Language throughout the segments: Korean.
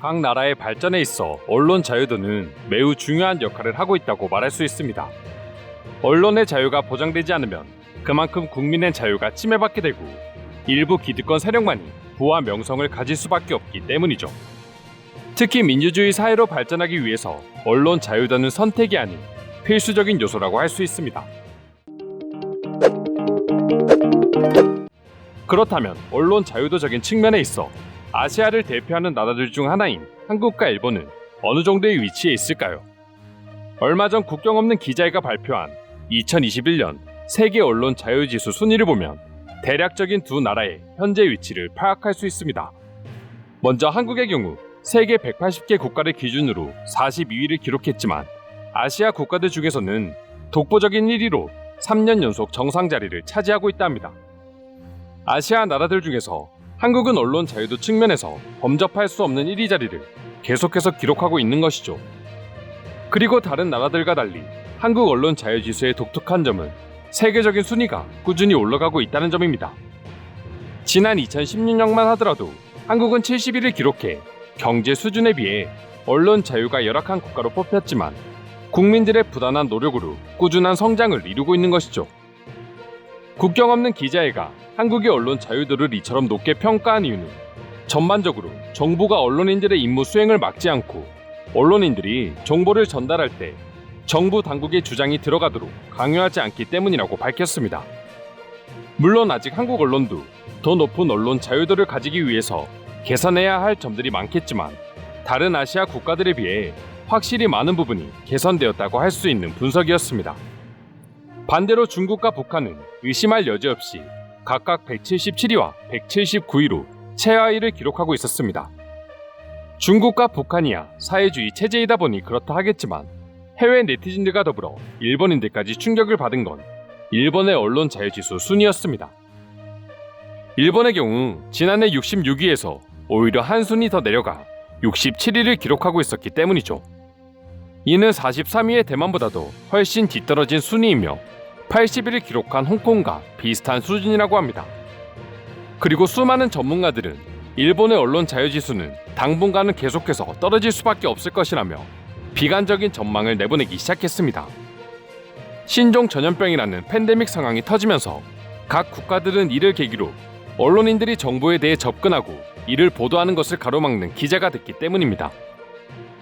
각 나라의 발전에 있어 언론 자유도는 매우 중요한 역할을 하고 있다고 말할 수 있습니다. 언론의 자유가 보장되지 않으면 그만큼 국민의 자유가 침해받게 되고 일부 기득권 세력만이 부와 명성을 가질 수밖에 없기 때문이죠. 특히 민주주의 사회로 발전하기 위해서 언론 자유도는 선택이 아닌 필수적인 요소라고 할 수 있습니다. 그렇다면 언론 자유도적인 측면에 있어 아시아를 대표하는 나라들 중 하나인 한국과 일본은 어느 정도의 위치에 있을까요? 얼마 전 국경 없는 기자회가 발표한 2021년 세계 언론 자유지수 순위를 보면 대략적인 두 나라의 현재 위치를 파악할 수 있습니다. 먼저 한국의 경우 세계 180개 국가를 기준으로 42위를 기록했지만 아시아 국가들 중에서는 독보적인 1위로 3년 연속 정상 자리를 차지하고 있답니다. 아시아 나라들 중에서 한국은 언론 자유도 측면에서 범접할 수 없는 1위 자리를 계속해서 기록하고 있는 것이죠. 그리고 다른 나라들과 달리 한국 언론 자유 지수의 독특한 점은 세계적인 순위가 꾸준히 올라가고 있다는 점입니다. 지난 2016년만 하더라도 한국은 71을 기록해 경제 수준에 비해 언론 자유가 열악한 국가로 뽑혔지만 국민들의 부단한 노력으로 꾸준한 성장을 이루고 있는 것이죠. 국경 없는 기자회가 한국의 언론 자유도를 이처럼 높게 평가한 이유는 전반적으로 정부가 언론인들의 임무 수행을 막지 않고 언론인들이 정보를 전달할 때 정부 당국의 주장이 들어가도록 강요하지 않기 때문이라고 밝혔습니다. 물론 아직 한국 언론도 더 높은 언론 자유도를 가지기 위해서 개선해야 할 점들이 많겠지만 다른 아시아 국가들에 비해 확실히 많은 부분이 개선되었다고 할 수 있는 분석이었습니다. 반대로 중국과 북한은 의심할 여지 없이 각각 177위와 179위로 최하위를 기록하고 있었습니다. 중국과 북한이야 사회주의 체제이다 보니 그렇다 하겠지만 해외 네티즌들과 더불어 일본인들까지 충격을 받은 건 일본의 언론 자유지수 순위였습니다. 일본의 경우 지난해 66위에서 오히려 한 순위 더 내려가 67위를 기록하고 있었기 때문이죠. 이는 43위의 대만보다도 훨씬 뒤떨어진 순위이며 80위를 기록한 홍콩과 비슷한 수준이라고 합니다. 그리고 수많은 전문가들은 일본의 언론 자유지수는 당분간은 계속해서 떨어질 수밖에 없을 것이라며 비관적인 전망을 내보내기 시작했습니다. 신종 전염병이라는 팬데믹 상황이 터지면서 각 국가들은 이를 계기로 언론인들이 정보에 대해 접근하고 이를 보도하는 것을 가로막는 기자가 됐기 때문입니다.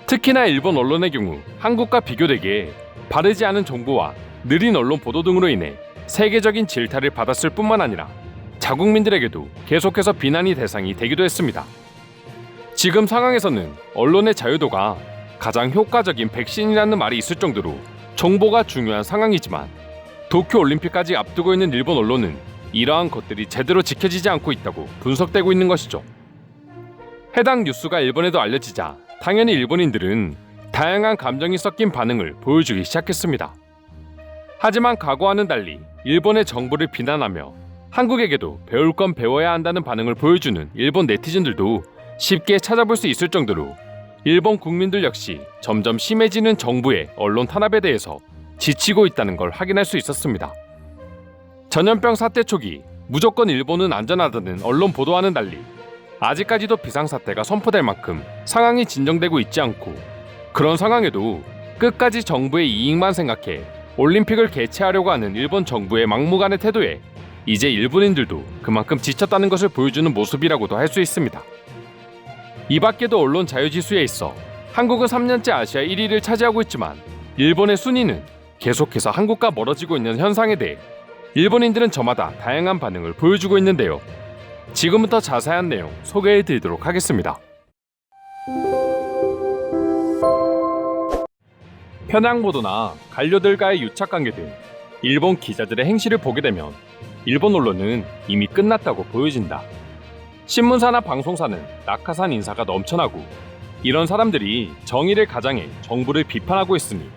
특히나 일본 언론의 경우 한국과 비교되게 바르지 않은 정보와 느린 언론 보도 등으로 인해 세계적인 질타를 받았을 뿐만 아니라 자국민들에게도 계속해서 비난이 대상이 되기도 했습니다. 지금 상황에서는 언론의 자유도가 가장 효과적인 백신이라는 말이 있을 정도로 정보가 중요한 상황이지만 도쿄 올림픽까지 앞두고 있는 일본 언론은 이러한 것들이 제대로 지켜지지 않고 있다고 분석되고 있는 것이죠. 해당 뉴스가 일본에도 알려지자 당연히 일본인들은 다양한 감정이 섞인 반응을 보여주기 시작했습니다. 하지만 과거와는 달리 일본의 정부를 비난하며 한국에게도 배울 건 배워야 한다는 반응을 보여주는 일본 네티즌들도 쉽게 찾아볼 수 있을 정도로 일본 국민들 역시 점점 심해지는 정부의 언론 탄압에 대해서 지치고 있다는 걸 확인할 수 있었습니다. 전염병 사태 초기 무조건 일본은 안전하다는 언론 보도와는 달리 아직까지도 비상사태가 선포될 만큼 상황이 진정되고 있지 않고 그런 상황에도 끝까지 정부의 이익만 생각해 올림픽을 개최하려고 하는 일본 정부의 막무가내 태도에 이제 일본인들도 그만큼 지쳤다는 것을 보여주는 모습이라고도 할 수 있습니다. 이 밖에도 언론 자유지수에 있어 한국은 3년째 아시아 1위를 차지하고 있지만 일본의 순위는 계속해서 한국과 멀어지고 있는 현상에 대해 일본인들은 저마다 다양한 반응을 보여주고 있는데요. 지금부터 자세한 내용 소개해 드리도록 하겠습니다. 편향보도나 관료들과의 유착관계 등 일본 기자들의 행실을 보게 되면 일본 언론은 이미 끝났다고 보여진다. 신문사나 방송사는 낙하산 인사가 넘쳐나고 이런 사람들이 정의를 가장해 정부를 비판하고 있으니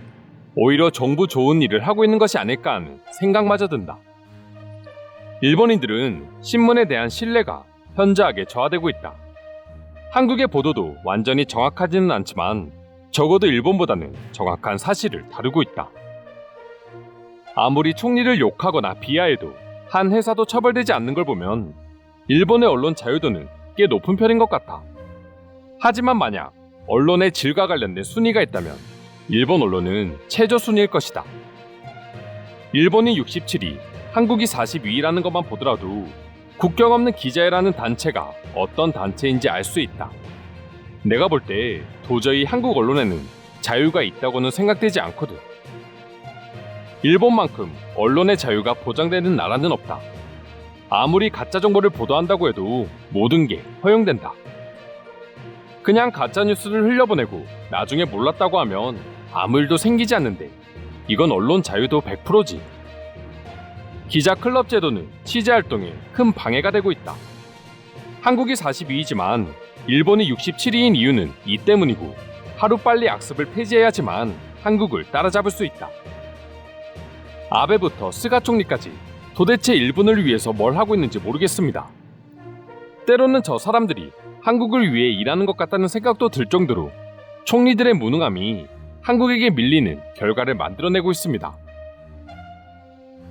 오히려 정부 좋은 일을 하고 있는 것이 아닐까 하는 생각마저 든다. 일본인들은 신문에 대한 신뢰가 현저하게 저하되고 있다. 한국의 보도도 완전히 정확하지는 않지만 적어도 일본보다는 정확한 사실을 다루고 있다. 아무리 총리를 욕하거나 비하해도 한 회사도 처벌되지 않는 걸 보면 일본의 언론 자유도는 꽤 높은 편인 것 같아. 하지만 만약 언론의 질과 관련된 순위가 있다면 일본 언론은 최저 순위일 것이다. 일본이 67위, 한국이 42위라는 것만 보더라도 국경 없는 기자회라는 단체가 어떤 단체인지 알 수 있다. 내가 볼 때 도저히 한국 언론에는 자유가 있다고는 생각되지 않거든. 일본만큼 언론의 자유가 보장되는 나라는 없다. 아무리 가짜 정보를 보도한다고 해도 모든 게 허용된다. 그냥 가짜 뉴스를 흘려보내고 나중에 몰랐다고 하면 아무 일도 생기지 않는데 이건 언론 자유도 100%지. 기자 클럽 제도는 취재 활동에 큰 방해가 되고 있다. 한국이 42위지만 일본이 67위인 이유는 이 때문이고 하루빨리 악습을 폐지해야지만 한국을 따라잡을 수 있다. 아베부터 스가 총리까지 도대체 일본을 위해서 뭘 하고 있는지 모르겠습니다. 때로는 저 사람들이 한국을 위해 일하는 것 같다는 생각도 들 정도로 총리들의 무능함이 한국에게 밀리는 결과를 만들어내고 있습니다.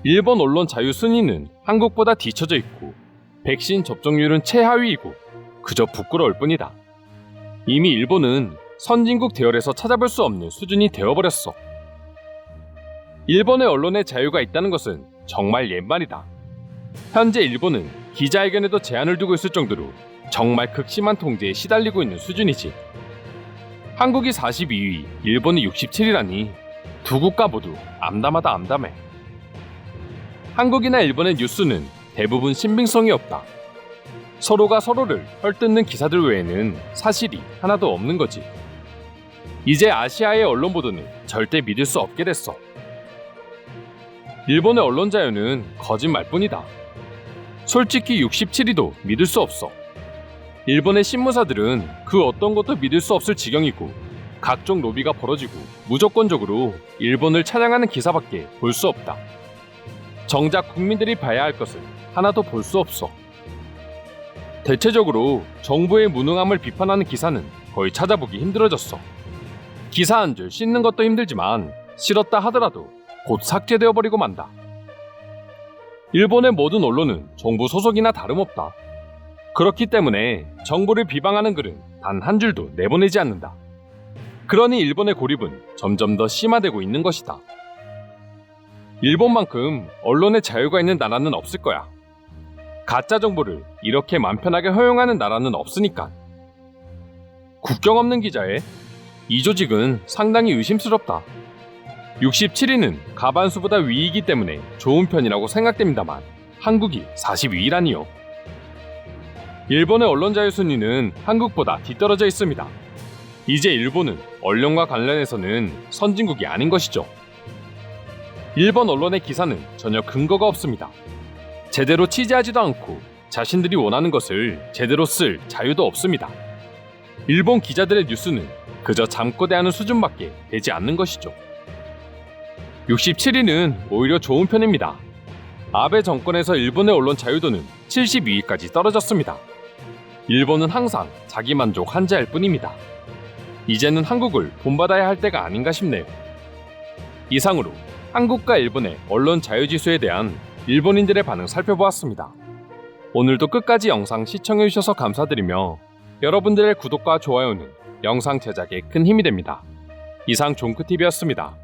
일본 언론 자유 순위는 한국보다 뒤처져 있고 백신 접종률은 최하위이고 그저 부끄러울 뿐이다. 이미 일본은 선진국 대열에서 찾아볼 수 없는 수준이 되어버렸어. 일본의 언론의 자유가 있다는 것은 정말 옛말이다. 현재 일본은 기자회견에도 제한을 두고 있을 정도로 정말 극심한 통제에 시달리고 있는 수준이지. 한국이 42위, 일본이 67위라니 두 국가 모두 암담하다 암담해. 한국이나 일본의 뉴스는 대부분 신빙성이 없다. 서로가 서로를 헐뜯는 기사들 외에는 사실이 하나도 없는 거지. 이제 아시아의 언론 보도는 절대 믿을 수 없게 됐어. 일본의 언론 자유는 거짓말뿐이다. 솔직히 67위도 믿을 수 없어. 일본의 신문사들은 그 어떤 것도 믿을 수 없을 지경이고 각종 로비가 벌어지고 무조건적으로 일본을 찬양하는 기사밖에 볼 수 없다. 정작 국민들이 봐야 할 것은 하나도 볼 수 없어. 대체적으로 정부의 무능함을 비판하는 기사는 거의 찾아보기 힘들어졌어. 기사 한 줄 씻는 것도 힘들지만 싫었다 하더라도 곧 삭제되어 버리고 만다. 일본의 모든 언론은 정부 소속이나 다름없다. 그렇기 때문에 정부를 비방하는 글은 단 한 줄도 내보내지 않는다. 그러니 일본의 고립은 점점 더 심화되고 있는 것이다. 일본만큼 언론의 자유가 있는 나라는 없을 거야. 가짜 정보를 이렇게 맘 편하게 허용하는 나라는 없으니까. 국경 없는 기자의 이 조직은 상당히 의심스럽다. 67위는 가반수보다 위이기 때문에 좋은 편이라고 생각됩니다만 한국이 42위라니요. 일본의 언론 자유 순위는 한국보다 뒤떨어져 있습니다. 이제 일본은 언론과 관련해서는 선진국이 아닌 것이죠. 일본 언론의 기사는 전혀 근거가 없습니다. 제대로 취재하지도 않고 자신들이 원하는 것을 제대로 쓸 자유도 없습니다. 일본 기자들의 뉴스는 그저 잠꼬대하는 수준밖에 되지 않는 것이죠. 67위는 오히려 좋은 편입니다. 아베 정권에서 일본의 언론 자유도는 72위까지 떨어졌습니다. 일본은 항상 자기 만족 한자일 뿐입니다. 이제는 한국을 본받아야 할 때가 아닌가 싶네요. 이상으로 한국과 일본의 언론 자유지수에 대한 일본인들의 반응 살펴보았습니다. 오늘도 끝까지 영상 시청해주셔서 감사드리며 여러분들의 구독과 좋아요는 영상 제작에 큰 힘이 됩니다. 이상 종크TV였습니다.